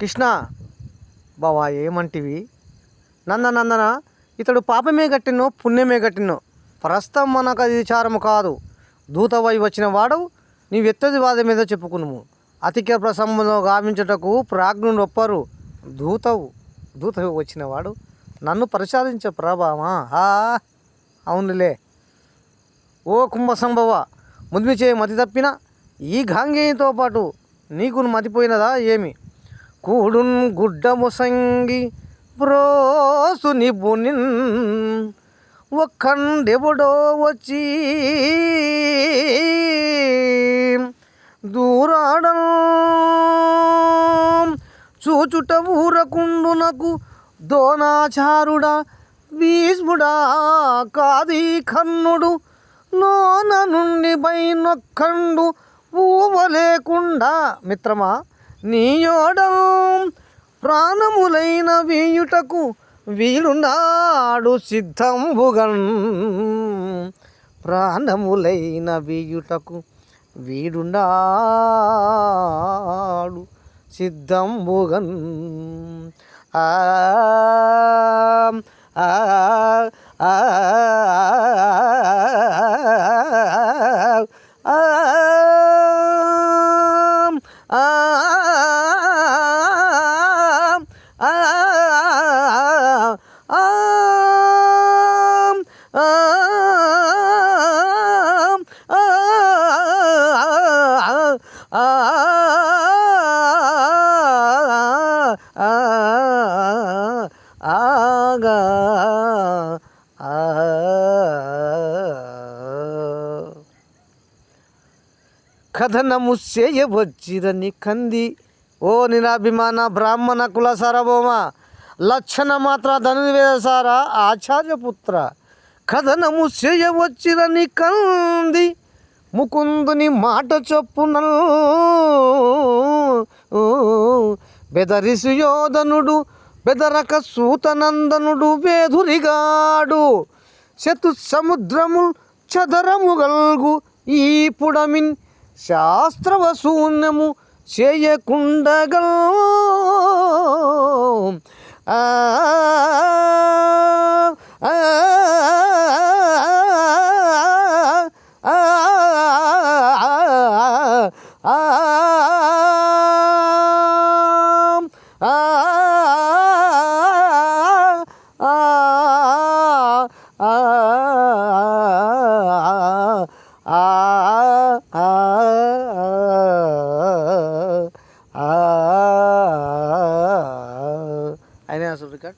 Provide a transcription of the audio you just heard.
కృష్ణ బావా ఏమంటివి? నందనందన ఇతడు పాపమే గట్టినో పుణ్యమే గట్టినో ప్రస్తుతం మనకు అది విచారము కాదు. దూతవై వచ్చిన వాడు నీవెత్తది వాద మీద చెప్పుకునుము. అతిక ప్రసంబంలో గావించుటకు ప్రాజ్ఞుడు ఒప్పరు. దూతవు దూతవు వచ్చినవాడు నన్ను పరిశీలించే ప్రభావా ఆ అవునులే. ఓ కుంభ సంభవ ముద్మిచే మతి తప్పిన ఈ గాంగేయంతో పాటు నీకు మతిపోయినదా ఏమి? కూడున్ గుడ్డ ముసంగి బ్రోసు నిబునిన్. ఒక్కండెవడో వచ్చి దూరాడం చూచుట ఊరకుండునకు దోనాచారుడా భీష్ముడా కాది కన్నుడు. నోన నుండి బైనొక్కండు ఊవ లేకుండా మిత్రమా? నీయోడం ప్రాణములైన వీయుటకు వీలున్నాడు సిద్ధంబుగన్ ప్రాణములైన వీయుటకు వీడున్నాడు సిద్ధంబుగన్ ఆ ఆ ఆ ఆగా కథనము చేయవచ్చిరని కంది. ఓ నిరాభిమాన బ్రాహ్మణ కుల సారభౌమ లక్షణ మాత్ర ధనుర్వేదసార ఆచార్యపుత్ర కథనము చేయవచ్చిరని కంది. ముకుందుని మాట చొప్పున బెదరి సుయోధనుడు బెదరక సూతనందనుడు వేధురిగాడు శతు సముద్రము చదరముగల్గు ఈ పుడమిన్ శాస్త్రవశూన్యము చేయకుండగల్ ఆ, ആ ആ അതിനെ ആസ്വദിക്കാൻ